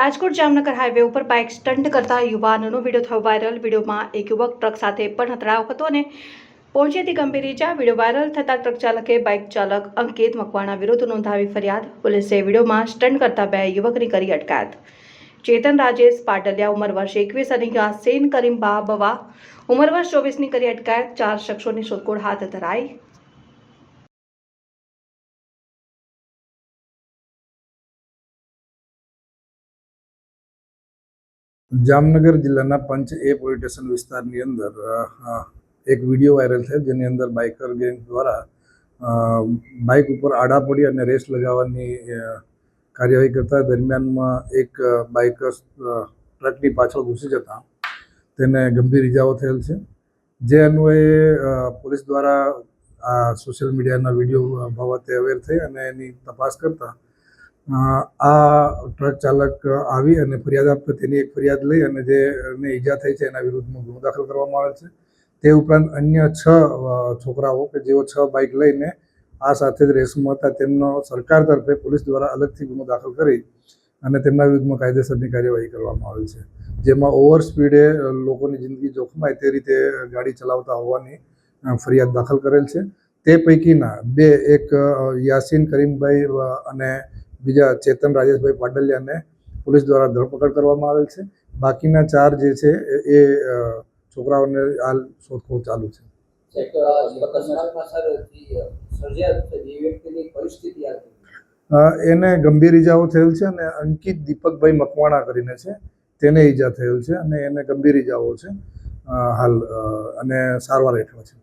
Rajkot Jamnagar highway ઉપર bike stunt કરતા યુવાનનો વીડિયો થયો વાયરલ. વિડીયોમાં એક યુવક ટ્રક સાથે પણ અથડાયો હતો અને પહોંચી હતી ગંભીર ઇજા વીડિયો વાયરલ થતાં ટ્રક ચાલકે બાઇક ચાલક અંકિત મકવાણા વિરુદ્ધ નોંધાવી ફરિયાદ. પોલીસે વિડીયોમાં સ્ટન્ટ કરતા બે યુવકની કરી અટકાયત. ચેતન રાજેશ પાટલિયા, ઉંમર વર્ષ એકવીસ અને યાસીન કરીમ બાબવા, ઉંમર વર્ષ ચોવીસની કરી અટકાયત. ચાર શખ્સોની શોધખોળ હાથ ધરાઈ. જામનગર જિલ્લાના પંચ એ પોલીસ સ્ટેશન વિસ્તારની અંદર એક વીડિયો વાયરલ થયો જેની અંદર બાઇકર ગેંગ દ્વારા બાઇક ઉપર આડા પડી અને રેસ લગાવવાની કાર્યવાહી કરતા દરમિયાનમાં એક બાઇકર ટ્રકની પાછળ ઘૂસી જતા તેને ગંભીર ઇજાઓ થયેલ છે. જે અન્વયે પોલીસ દ્વારા આ સોશિયલ મીડિયાના વીડિયો બાબતે અવેર થઈ અને એની તપાસ કરતા આ ટ્રક ચાલક આવી અને ફરિયાદ આપતા તેની એક ફરિયાદ લઈ અને જે ઈજા થઈ છે એના વિરુદ્ધમાં ગુનો દાખલ કરવામાં આવે છે. તે ઉપરાંત અન્ય છ છોકરાઓ કે જેઓ છ બાઇક લઈને આ સાથે જ રેસમાં હતા, તેમનો સરકાર તરફે પોલીસ દ્વારા અલગથી ગુનો દાખલ કરી અને તેમના વિરુદ્ધમાં કાયદેસરની કાર્યવાહી કરવામાં આવેલ છે. જેમાં ઓવર સ્પીડે લોકોની જિંદગી જોખમાય તે રીતે ગાડી ચલાવતા હોવાની ફરિયાદ દાખલ કરેલ છે. તે પૈકીના બે, એક યાસીન કરીમભાઈ અને બીજા ચેતન રાજેશભાઈ પાટલિયાને પોલીસ દ્વારા ધરપકડ કરવામાં આવેલ છે. બાકીના ચાર જે છે એ- છોકરાઓને હાલ શોધખોળ ચાલુ છે. એને ગંભીર ઈજાઓ થયેલ છે અને અંકિત દીપકભાઈ મકવાણા કરીને છે. તેને ઈજા થયેલ છે અને એને ગંભીર ઈજાઓ છે. હાલ અને સારવાર હેઠળ છે.